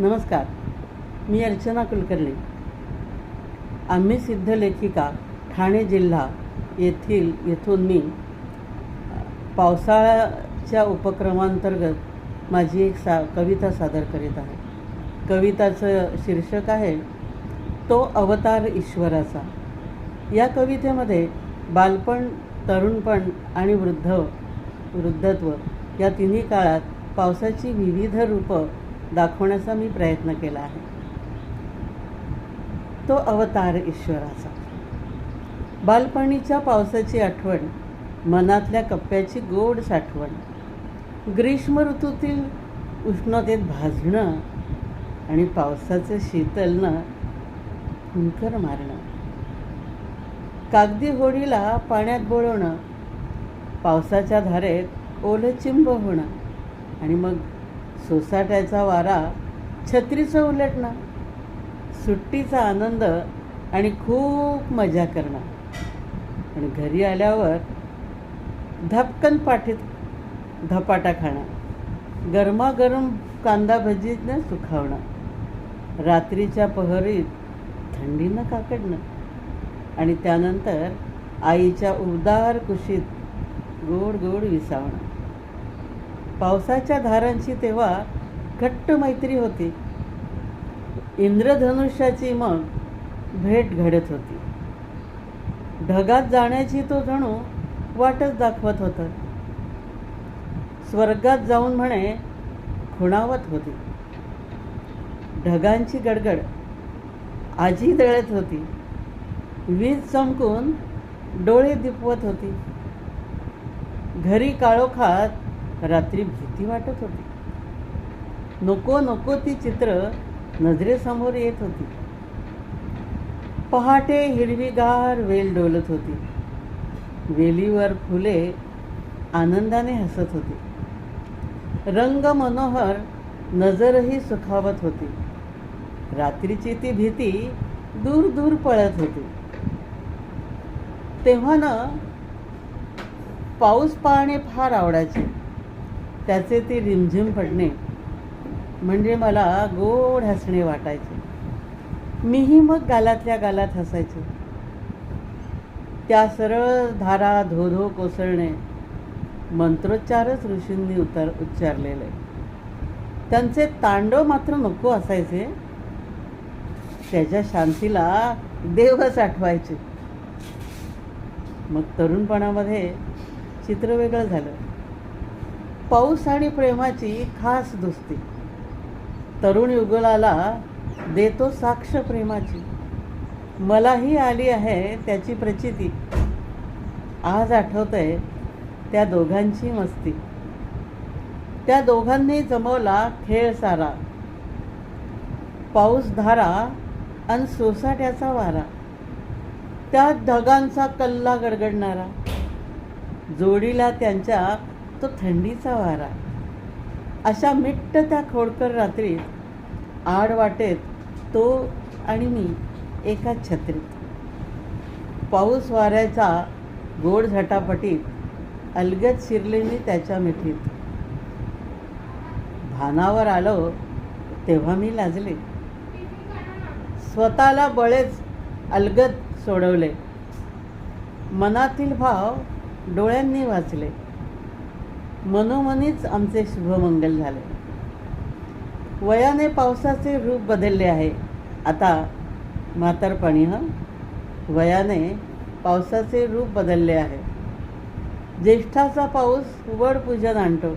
नमस्कार. मी अर्चना कुलकर्णी. आम्ही सिद्ध लेखिका ठाणे जिल्हा येथील येथून मी पावसाळ्याच्या उपक्रमांतर्गत माझी एक सा कविता सादर करीत आहे. कविताचं शीर्षक आहे तो अवतार ईश्वराचा. या कवितेमध्ये बालपण तरुणपण आणि वृद्ध वृद्धत्व या तिन्ही काळात पावसाची विविध रूपं दाखवण्याचा मी प्रयत्न केला आहे. तो अवतार ईश्वराचा. बालपणीच्या पावसाची आठवण मनातल्या कप्प्याची गोड साठवण ग्रीष्म ऋतूतील उष्णतेत भाजणं आणि पावसाचं शीतलनं हुंकर मारणं. कागदी होडीला पाण्यात बोळवणं पावसाच्या धारेत ओलं चिंब होणं आणि मग सोसाट्याचा वारा छत्रीचं उलटणं सुट्टीचा आनंद आणि खूप मजा करणं. आणि घरी आल्यावर धपकन पाठीत धपाटा खाणं. गरमागरम कांदा भजीनं सुखावणं. रात्रीच्या पहरीत थंडीनं काकडणं. आणि त्यानंतर आईच्या उबदार कुशीत गोड गोड विसावणं. पावसाच्या धारांची तेव्हा घट्ट मैत्री होती. इंद्रधनुष्याची मग भेट घडत होती. ढगात जाण्याची तो जणू वाटच दाखवत होता. स्वर्गात जाऊन म्हणे खुणावत होती. ढगांची गडगड आजी दळत होती. वीज चमकून डोळे दिपवत होती. घरी काळोखात रात्री भीती वाटत होती. नको नको ती चित्र नजरेसमोर येत होती. पहाटे हिरवीगार वेल डोलत होती. वेलीवर फुले आनंदाने हसत होती. रंग मनोहर नजरही सुखावत होती. रात्रीची ती भीती दूर दूर पळत होती. तेव्हा ना पाऊस पाहणे फार आवडायचे. त्याचे ते रिमझिम पडणे म्हणजे मला गोड हसणे वाटायचे. मीही मग गालातल्या गालात हसायचे. त्या सरळ धारा धो धो कोसळणे मंत्रोच्चारच ऋषींनी उतर उच्चारलेले. त्यांचे तांडव मात्र नको असायचे. त्याच्या शांतीला देवच आठवायचे मग तरुणपणामध्ये चित्र वेगळं झालं. पाऊस आणि प्रेमाची खास दोस्ती. तरुण युगलाला देतो साक्ष प्रेमाची. मलाही आली आहे त्याची प्रचिती. आज आठवतंय त्या दोघांची मस्ती. त्या दोघांनी जमवला खेळ सारा. पाऊस धारा आणि सोसाट्याचा वारा. त्या ढगांचा कल्ला गडगडणारा. जोडीला त्यांच्या तो थंडीचा वारा. अशा मिट्ट त्या खोडकर रात्रीत आड वाटेत तो आणि मी एका छत्रीत. पाऊस वाऱ्याचा गोड झटापटीत अलगद शिरले मी त्याच्या मिठीत. भानावर आलो तेव्हा मी लाजले. स्वतःला बळेच अलगद सोडवले. मनातील भाव डोळ्यांनी वाचले. मनोमनीच आमचे शुभमंगल झाले. वयाने पावसाचे रूप बदलले आहे. आता म्हातारपणी ह? वयाने पावसाचे रूप बदलले आहे. ज्येष्ठाचा पाऊस वड पूजन आणतो.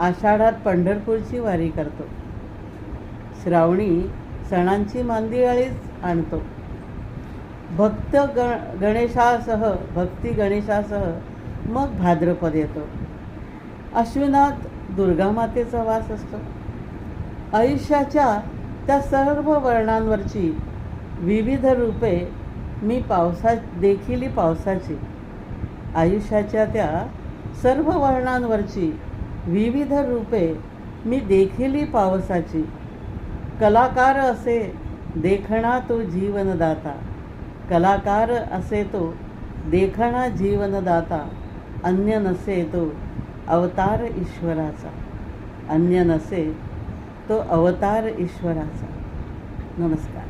आषाढात पंढरपूरची वारी करतो. श्रावणी सणांची मांदियाळीच आणतो. भक्त गण गणेशासह भक्ती गणेशासह मग भाद्रपद येतो. अश्विनात दुर्गामातेचा वास असतो. आयुष्याच्या त्या सर्व वर्णांवरची विविध रूपे मी पावसा देखील पावसाची. आयुष्याच्या त्या सर्व वर्णांवरची विविध रूपे मी देखील पावसाची. कलाकार असे देखणा तो जीवनदाता. कलाकार असे तो देखणा जीवनदाता. अन्य नसे तो अवतार ईश्वराचा. अन्य नसे तो अवतार ईश्वराचा. नमस्कार.